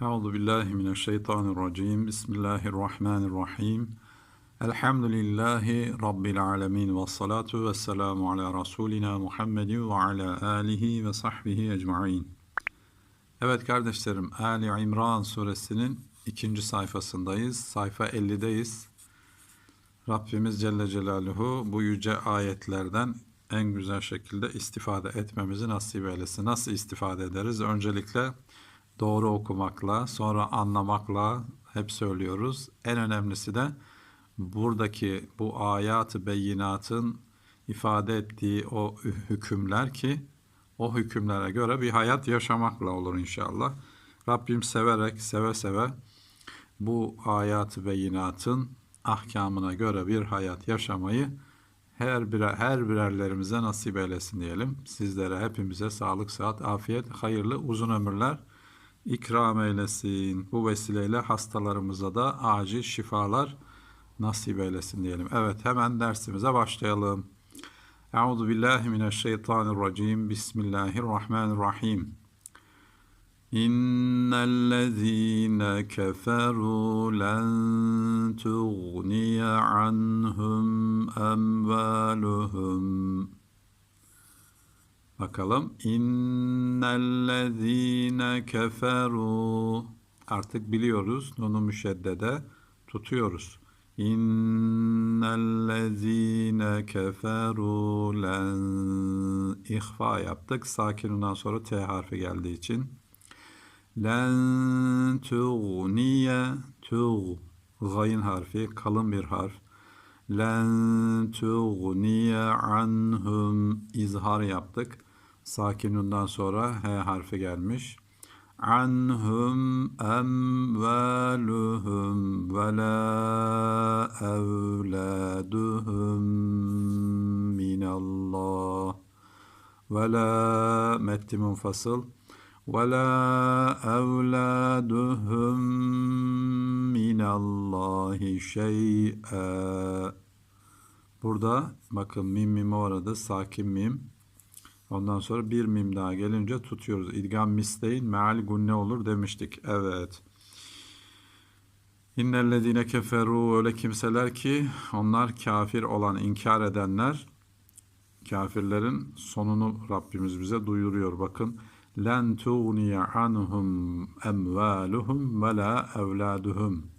Euzu billahi mineşşeytanirracim. Bismillahirrahmanirrahim. Elhamdülillahi rabbil alamin ve salatu vesselamu ala rasulina Muhammedin ve ala alihi ve sahbihi ecmaîn. Evet kardeşlerim, Ali İmran suresinin ikinci sayfasındayız. Sayfa 50'deyiz. Rabbimiz Celle Celaluhu bu yüce ayetlerden en güzel şekilde istifade etmemizi nasip eylesin. Nasıl istifade ederiz? Öncelikle doğru okumakla, sonra anlamakla hep söylüyoruz. En önemlisi de buradaki bu ayat-ı beyinatın ifade ettiği o hükümler ki o hükümlere göre bir hayat yaşamakla olur inşallah. Rabbim severek, seve seve bu ayat-ı beyinatın ahkamına göre bir hayat yaşamayı her birer, her birerlerimize nasip eylesin diyelim. Sizlere hepimize sağlık, sıhhat, afiyet, hayırlı, uzun ömürler ikram eylesin. Bu vesileyle hastalarımıza da acil şifalar nasip eylesin diyelim. Evet hemen dersimize başlayalım. Euzu billahi mineşşeytanirracim. Bismillahirrahmanirrahim. İnnellezîne keferû len tuğniye anhum emvâluhum Bakalım. İnnellezîne keferu. Artık biliyoruz. Nunu müşeddede tutuyoruz. İnnellezîne keferu len ihfa yaptık. Sakinundan sonra T harfi geldiği için. Len tuğniye tuğ gayın harfi kalın bir harf. Len tuğniye anhum izhar yaptık sakinundan sonra H harfi gelmiş. Anhum emvaluhum ve la evladuhum minallah. Ve la metti munfasıl. Ve la evladuhum minallahi şey'e Burada bakın mim mim orada sakin mim Ondan sonra bir mim daha gelince tutuyoruz. İdgam misleyin meal gunne olur demiştik. Evet. İnnellezine keferu öyle kimseler ki onlar kafir olan inkar edenler kafirlerin sonunu Rabbimiz bize duyuruyor. Bakın len tuğniye anhum emvaluhum ve la evladuhum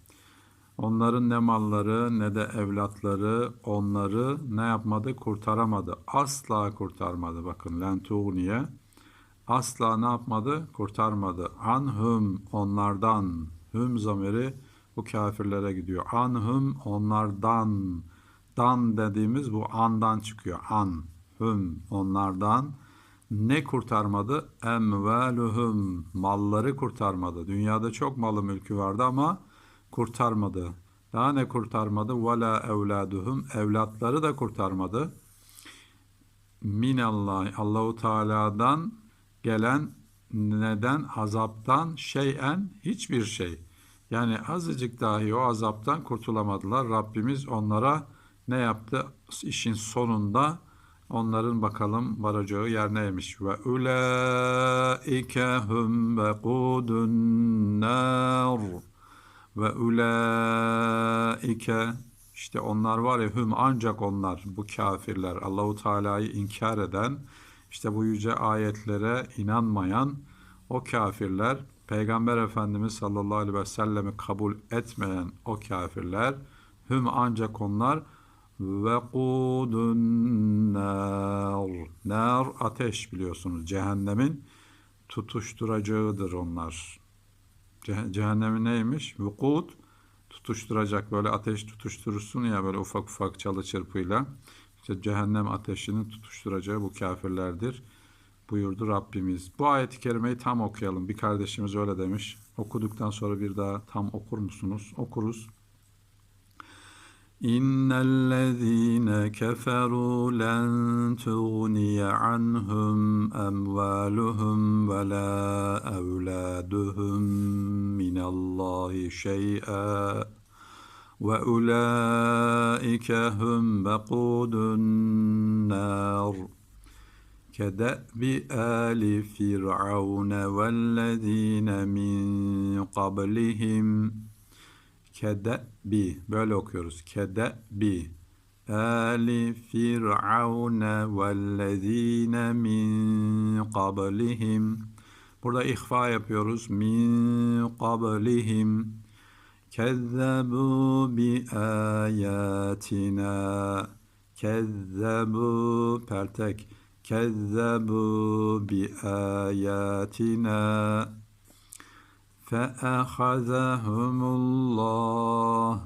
Onların ne malları ne de evlatları onları ne yapmadı? Kurtaramadı. Asla kurtarmadı. Bakın lentuniye asla ne yapmadı? Kurtarmadı. Anhum onlardan. Hüm zamiri bu kafirlere gidiyor. Anhum onlardan. Dan dediğimiz bu andan çıkıyor. An. Hüm onlardan. Ne kurtarmadı? Emveluhum malları kurtarmadı. Dünyada çok malı mülkü vardı ama kurtarmadı. Daha ne kurtarmadı? Vela evladuhum evlatları da kurtarmadı. Minallah Allahu Teala'dan gelen neden azaptan şeyen hiçbir şey. Yani azıcık dahi o azaptan kurtulamadılar. Rabbimiz onlara ne yaptı? İşin sonunda onların bakalım varacağı yer neymiş? Ve ulaike hum bekudun nar ve ulaike işte onlar var ya hüm ancak onlar bu kafirler Allahu Teala'yı inkar eden işte bu yüce ayetlere inanmayan o kafirler Peygamber Efendimiz sallallahu aleyhi ve sellemi kabul etmeyen o kafirler hüm ancak onlar ve kudun nar nar ateş biliyorsunuz cehennemin tutuşturacağıdır onlar Cehennemin neymiş? Vukut tutuşturacak böyle ateş tutuşturursun ya böyle ufak ufak çalı çırpıyla. İşte cehennem ateşinin tutuşturacağı bu kafirlerdir buyurdu Rabbimiz. Bu ayeti kerimeyi tam okuyalım. Bir kardeşimiz öyle demiş. Okuduktan sonra bir daha tam okur musunuz? Okuruz. إن الذين كفروا لن تغني عنهم أموالهم ولا أولادهم من الله شيئا وأولئك هم بقود النار كدأب آل فرعون والذين من قبلهم كدأب böyle okuyoruz. كدأب آل فرعون والذين من قبلهم Burada ihfa yapıyoruz. Min qablihim kezzebu bi ayatina kezzebu pertek kezzebu bi ayatina feahazahumullah.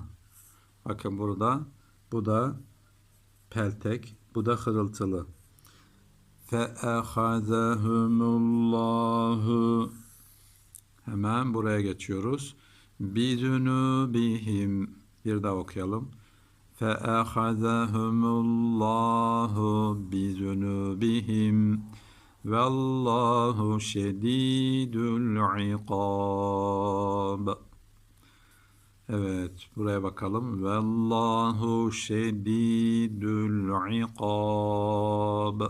Bakın burada bu da peltek, bu da hırıltılı. Feahazahumullahu. Hemen buraya geçiyoruz. Bidunubihim. Bir daha okuyalım. Feahazahumullahu bizunubihim. bihim Vallahu şedidül ikab. Evet, buraya bakalım. Vallahu şedidül ikab.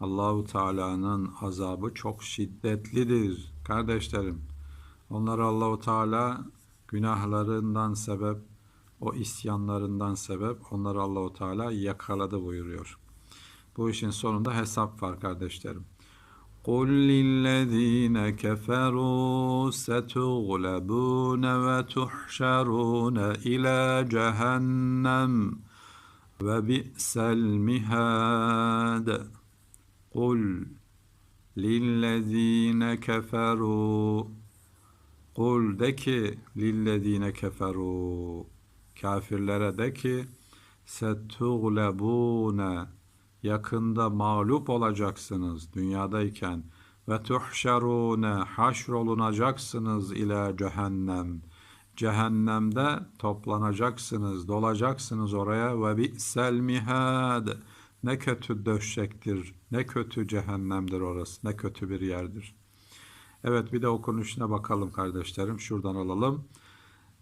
Allahu Teala'nın azabı çok şiddetlidir kardeşlerim. Onları Allahu Teala günahlarından sebep, o isyanlarından sebep onları Allahu Teala yakaladı buyuruyor. Bu işin sonunda hesap var kardeşlerim. قل للذين كفروا ستغلبون وتحشرون إلى جهنم وبئس المهاد قل للذين كفروا ki lillezine keferu kafirlere de ki setuglebune yakında mağlup olacaksınız dünyadayken ve tuhşerune haşrolunacaksınız ile cehennem. Cehennemde toplanacaksınız dolacaksınız oraya ve bi'sel mihad ne kötü döşektir ne kötü cehennemdir orası ne kötü bir yerdir. Evet bir de okunuşuna bakalım kardeşlerim şuradan alalım.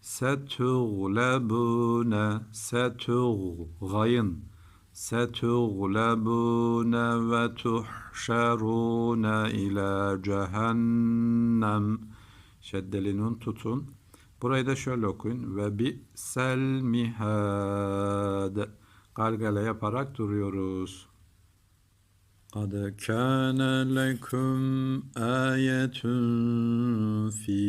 Setuglebune setug gayın ستغلبون وتحشرون إلى cehennem şeddeli nun tutun. Burayı da şöyle okuyun. Ve bi sel mihad. Galgale yaparak duruyoruz. قد كان لكم آية في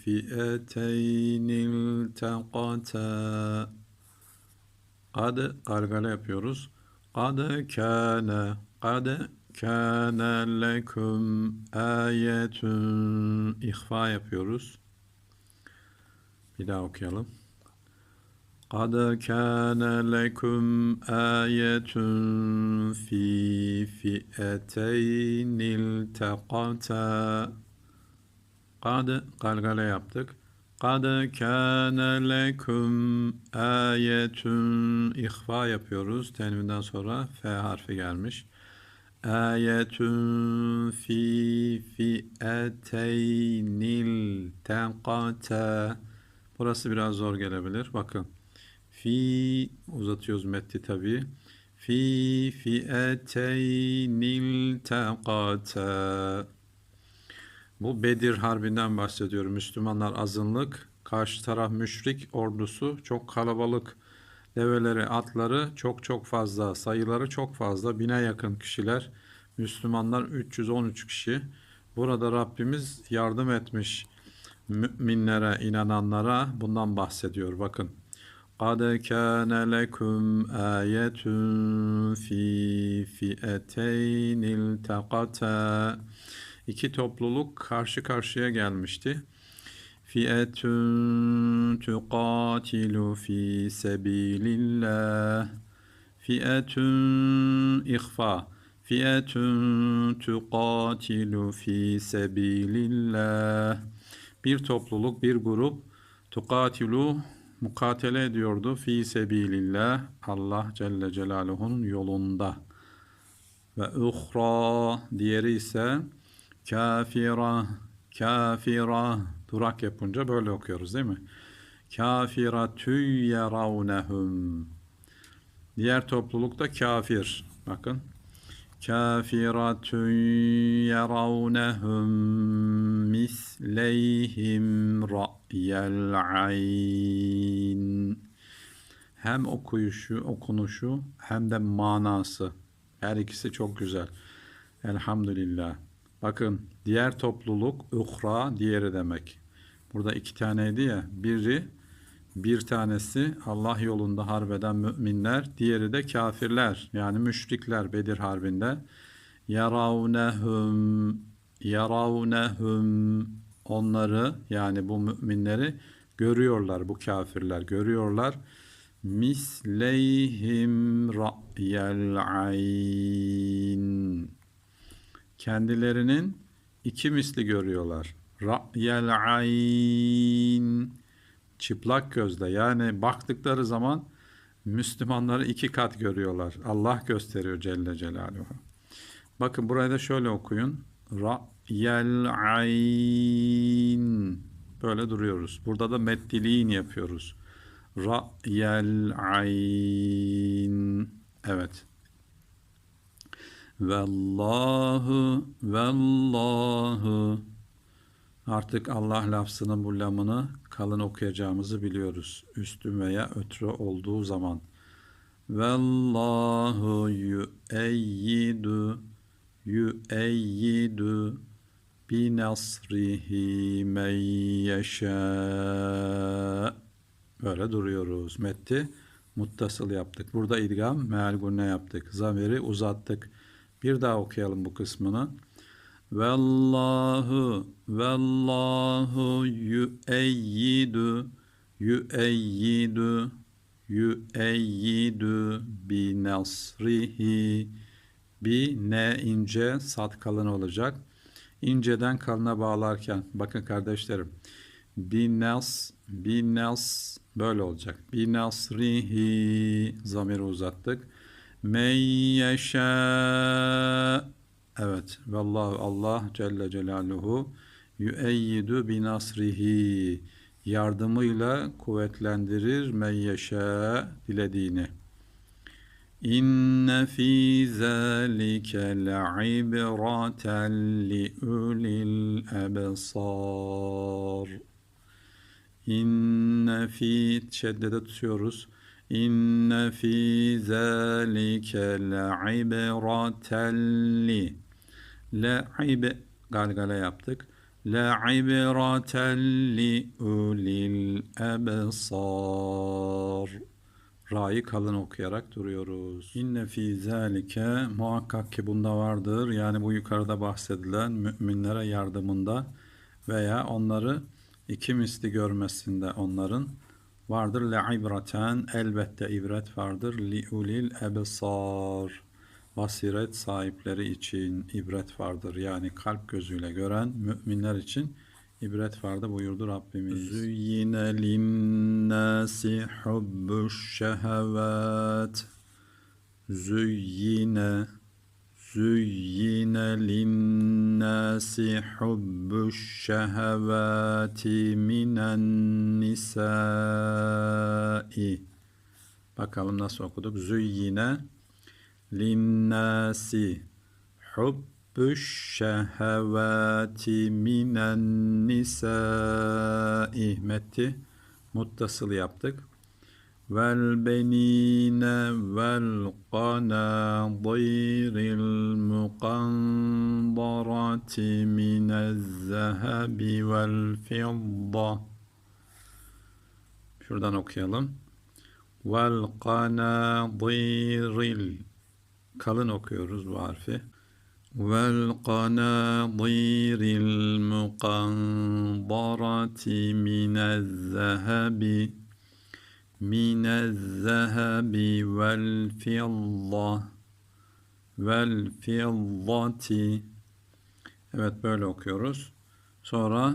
فئتين التقتا Kad gargara yapıyoruz. Kad kâne kad kâne lekum ayetun ihfa yapıyoruz. Bir daha okuyalım. قد كان لكم آية في فئتين التقتا قد galgala yaptık. قَدْ كَانَ لَكُمْ ayetun ihfa yapıyoruz. Tenvinden sonra F harfi gelmiş. Ayetun fi fi'eteynil teqata Burası biraz zor gelebilir. Bakın. Fi uzatıyoruz metni tabi. Fi fi'eteynil teqata bu Bedir Harbi'nden bahsediyorum. Müslümanlar azınlık, karşı taraf müşrik ordusu çok kalabalık. Develeri, atları çok çok fazla, sayıları çok fazla, bine yakın kişiler. Müslümanlar 313 kişi. Burada Rabbimiz yardım etmiş müminlere, inananlara bundan bahsediyor. Bakın. قَدْ كَانَ لَكُمْ آيَةٌ فِي فِئَتَيْنِ الْتَقَتَا iki topluluk karşı karşıya gelmişti. Fiyetun tuqatilu fi sebilillah. Fiyetun ihfa. Fiyetun tuqatilu fi sebilillah. Bir topluluk, bir grup tuqatilu mukatele ediyordu fi sebilillah. Allah Celle Celaluhu'nun yolunda. Ve uhra diğeri ise Kafira, kafira. Durak yapınca böyle okuyoruz değil mi? Kafira tüyyeravnehum. Diğer toplulukta kafir. Bakın. Kafira tüyyeravnehum misleyhim ra'yel ayn. Hem okuyuşu, okunuşu hem de manası. Her ikisi çok güzel. Elhamdülillah. Bakın diğer topluluk uhra diğeri demek. Burada iki taneydi ya. Biri bir tanesi Allah yolunda harbeden müminler, diğeri de kafirler yani müşrikler Bedir Harbi'nde. Yaravnehum yaravnehum onları yani bu müminleri görüyorlar bu kafirler görüyorlar. Misleyhim ra'yel ayn kendilerinin iki misli görüyorlar. Ra'yel ayn çıplak gözle yani baktıkları zaman Müslümanları iki kat görüyorlar. Allah gösteriyor Celle Celaluhu. Bakın burayı da şöyle okuyun. Ra'yel ayn böyle duruyoruz. Burada da meddiliğin yapıyoruz. Ra'yel ayn evet. Vallahu vallahu Artık Allah lafzının bu lamını kalın okuyacağımızı biliyoruz. Üstün veya ötrü olduğu zaman. Vallahu yu'eyyidu yu'eyyidu bi nasrihi men yeşâ. Böyle duruyoruz. Metti muttasıl yaptık. Burada idgam meal yaptık. Zamiri uzattık. Bir daha okuyalım bu kısmını. Vallahu vallahu yu'eyyidu yu'eyyidu yu'eyyidu bi nasrihi bi ne ince sat kalın olacak. İnceden kalına bağlarken bakın kardeşlerim bi nas bi nas böyle olacak. Bi nasrihi zamiri uzattık. Men yeşâ Evet. Vallahu Allah Celle Celaluhu yüeyyidu bi nasrihi yardımıyla kuvvetlendirir men yeşâ dilediğini. İnne fî zâlike le'ibraten li ulil ebsâr. İnne fî şeddede tutuyoruz. İnne fî zâlike le'ibraten li Le'ib galgala yaptık. Le'ibraten li ulil ebsar. Ra'yı kalın okuyarak duruyoruz. İnne fi zalike muhakkak ki bunda vardır. Yani bu yukarıda bahsedilen müminlere yardımında veya onları iki misli görmesinde onların vardır. Le'ibraten elbette ibret vardır. Li ulil ebsar basiret sahipleri için ibret vardır. Yani kalp gözüyle gören müminler için ibret vardır buyurdu Rabbimiz. Züyyine linnâsi hubbuş şehevat. Züyyine Züyyine linnâsi hubbuş şehevâti minen nisâi. Bakalım nasıl okuduk. Züyyine linnâsi hubbuş şehevâti minen nisâi metti muttasıl yaptık. Qanadiril muqandarati minez zehebi vel fidda Şuradan okuyalım. Qanadiril kalın okuyoruz bu harfi. Vel qanadiril muqandarati minez vel fidda vel fiddati Evet böyle okuyoruz. Sonra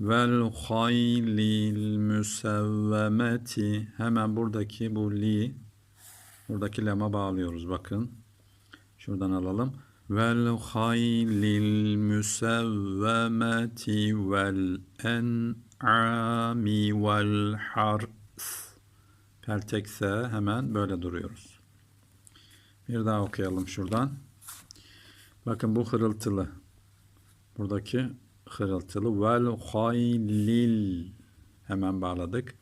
vel haylil müsevvemeti hemen buradaki bu li buradaki lema bağlıyoruz bakın. Şuradan alalım. Vel haylil müsevvemeti vel en'ami vel hars. Peltekse hemen böyle duruyoruz. Bir daha okuyalım şuradan. Bakın bu hırıltılı. Buradaki hırıltılı. Vel haylil. Hemen bağladık.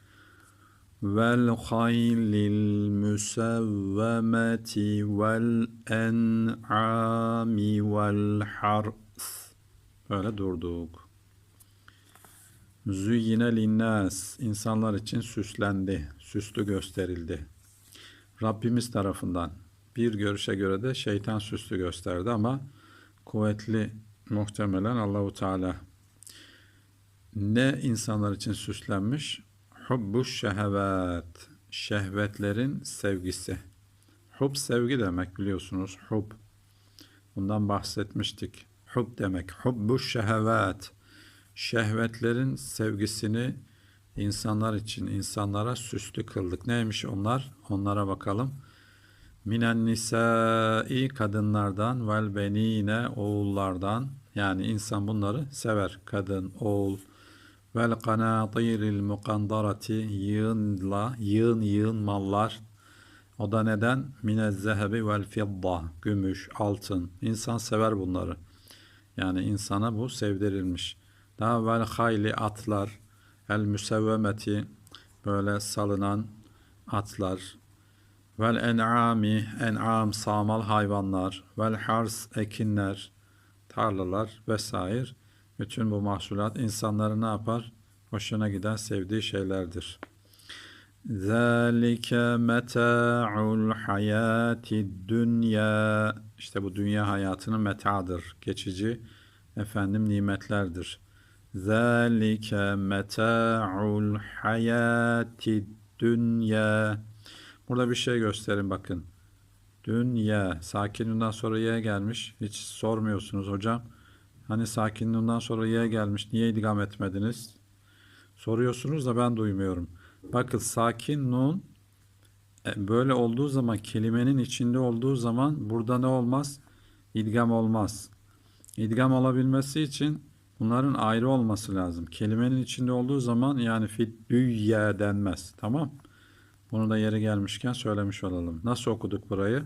Vel haylil müsevvemeti vel en'ami vel hars. Böyle durduk. Züyyine linnas. insanlar için süslendi, süslü gösterildi. Rabbimiz tarafından. Bir görüşe göre de şeytan süslü gösterdi ama kuvvetli muhtemelen Allahu Teala ne insanlar için süslenmiş? Hubbu şehvet. Şehvetlerin sevgisi. Hub sevgi demek biliyorsunuz. Hub. Bundan bahsetmiştik. Hub demek. Hubbu şehvet. Şehvetlerin sevgisini insanlar için, insanlara süslü kıldık. Neymiş onlar? Onlara bakalım. Minen nisai kadınlardan vel benine oğullardan yani insan bunları sever. Kadın, oğul. Vel kanatiril mukandarati yığınla, yığın yığın mallar. O da neden? Minez zehebi vel fidda. Gümüş, altın. İnsan sever bunları. Yani insana bu sevdirilmiş. Daha vel hayli atlar. El müsevvemeti böyle salınan atlar. Vel en'ami en'am sağmal hayvanlar. Vel hars ekinler, tarlalar vesaire. Bütün bu mahsulat insanları ne yapar? Hoşuna giden sevdiği şeylerdir. Zalike meta'ul hayati dünya. İşte bu dünya hayatının metadır. Geçici efendim nimetlerdir. Zalike meta'ul hayati dünya. Burada bir şey gösterin bakın. Dünya. Sakinliğinden sonra ye gelmiş. Hiç sormuyorsunuz hocam. Hani sakinliğinden sonra ye gelmiş. Niye idgam etmediniz? Soruyorsunuz da ben duymuyorum. Bakın sakin nun e, böyle olduğu zaman kelimenin içinde olduğu zaman burada ne olmaz? İdgam olmaz. İdgam olabilmesi için bunların ayrı olması lazım. Kelimenin içinde olduğu zaman yani fit dünya denmez. Tamam. Bunu da yeri gelmişken söylemiş olalım. Nasıl okuduk burayı?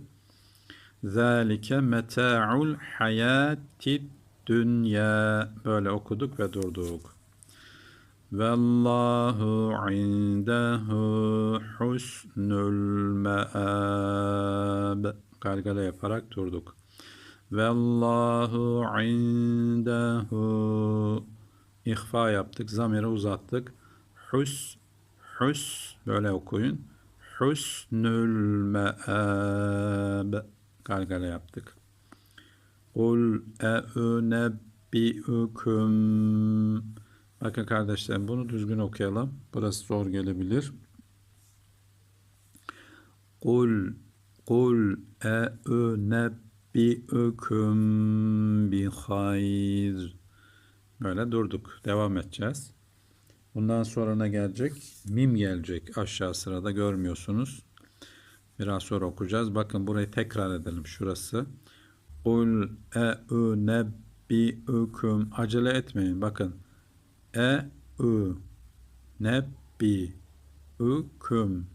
Zalike meta'ul hayati dünya. Böyle okuduk ve durduk. Vallahu indehu husnul me'ab. Galgala yaparak durduk. Vallahu indehu ihfa yaptık. Zamiri uzattık. Hus hus böyle okuyun. Husnul me'ab. Galgala yaptık. Kul e'unebbi'ukum Bakın kardeşlerim bunu düzgün okuyalım. Burası zor gelebilir. Kul kul e'unebbi'ukum bi hayr. Böyle durduk. Devam edeceğiz. Bundan sonra ne gelecek? Mim gelecek aşağı sırada görmüyorsunuz. Biraz sonra okuyacağız. Bakın burayı tekrar edelim şurası. Kul e'unebbi'ukum Acele etmeyin. Bakın e ü nebbi üküm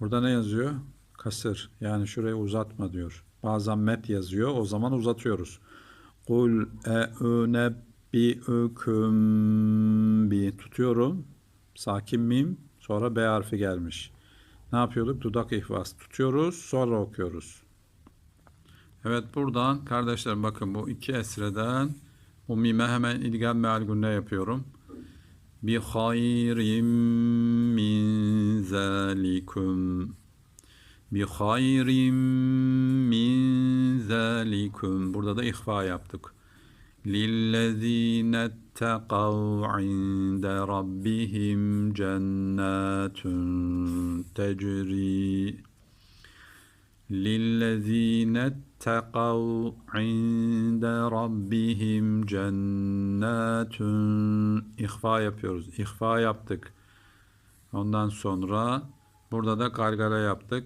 Burada ne yazıyor? Kasır. Yani şurayı uzatma diyor. Bazen met yazıyor. O zaman uzatıyoruz. Kul e'ünebbi'üküm bi tutuyorum. Sakin mim. Sonra B harfi gelmiş. Ne yapıyorduk? Dudak ihvas. Tutuyoruz. Sonra okuyoruz. Evet buradan kardeşlerim bakın bu iki esreden bu mime hemen idgam meal günne yapıyorum. Bi hayrim min zalikum. Bi hayrim min zalikum. Burada da ihfa yaptık. لِلَّذ۪ينَ اتَّقَوْا عِنْدَ رَبِّهِمْ جَنَّاتٌ تَجْرِي لِلَّذ۪ينَ اتَّقَوْا عِنْدَ رَبِّهِمْ جَنَّاتٌ İhfa yapıyoruz. İhfa yaptık. Ondan sonra burada da gargara yaptık.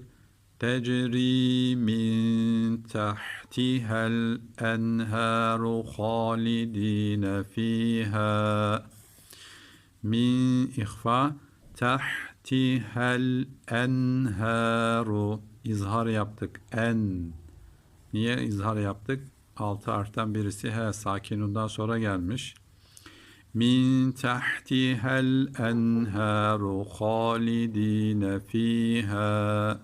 Tecri min tahtihel enharu halidine fiha min ihfa tahtihel enharu izhar yaptık. En. Niye izhar yaptık? altı harften birisi H sakinundan sonra gelmiş. Min tahtihel enharu halidine fiha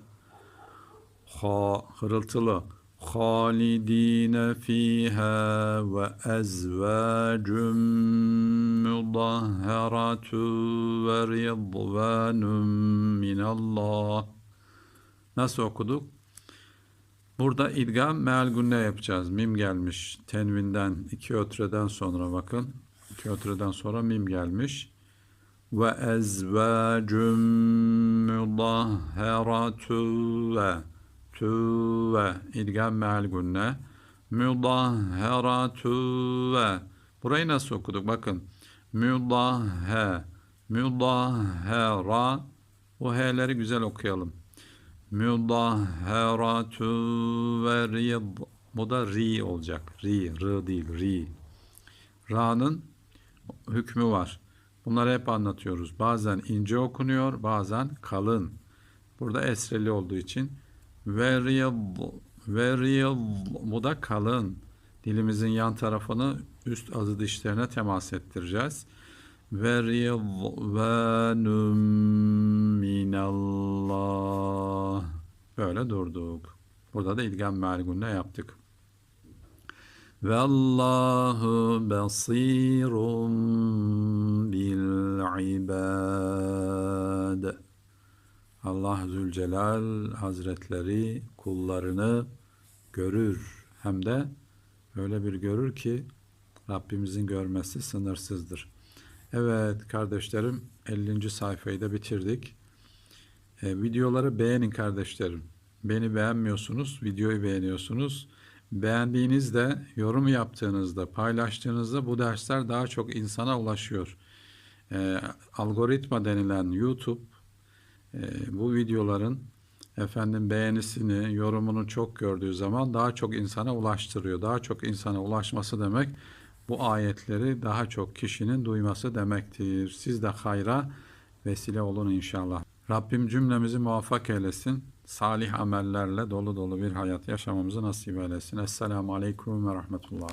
ha hırıltılı halidine fiha ve ezvacun mudahharatu ve ridvanun minallah Nasıl okuduk? Burada idgam meal gunne yapacağız. Mim gelmiş. Tenvinden iki ötreden sonra bakın. İki ötreden sonra mim gelmiş. Ve ezvacun mudahharatu ve tu ve idgam meal gunne. Mudahharatu ve Burayı nasıl okuduk? Bakın. Mudahhe Mudahhera O H'leri güzel okuyalım. Mudahharatu ve rid. Bu da ri olacak. Ri, rı değil, ri. Ra'nın hükmü var. Bunları hep anlatıyoruz. Bazen ince okunuyor, bazen kalın. Burada esreli olduğu için ve rid. Bu da kalın. Dilimizin yan tarafını üst azı dişlerine temas ettireceğiz. Ve ridvanum minallah. Böyle durduk. Burada da ilgam mealgunne yaptık. Ve Allahu basirun bil ibad. Allah Zülcelal Hazretleri kullarını görür. Hem de öyle bir görür ki Rabbimizin görmesi sınırsızdır. Evet kardeşlerim 50. sayfayı da bitirdik. E, videoları beğenin kardeşlerim. Beni beğenmiyorsunuz, videoyu beğeniyorsunuz. Beğendiğinizde, yorum yaptığınızda, paylaştığınızda bu dersler daha çok insana ulaşıyor. E, algoritma denilen YouTube bu videoların efendim beğenisini, yorumunu çok gördüğü zaman daha çok insana ulaştırıyor. Daha çok insana ulaşması demek bu ayetleri daha çok kişinin duyması demektir. Siz de hayra vesile olun inşallah. Rabbim cümlemizi muvaffak eylesin. Salih amellerle dolu dolu bir hayat yaşamamızı nasip eylesin. Esselamu Aleyküm ve Rahmetullah.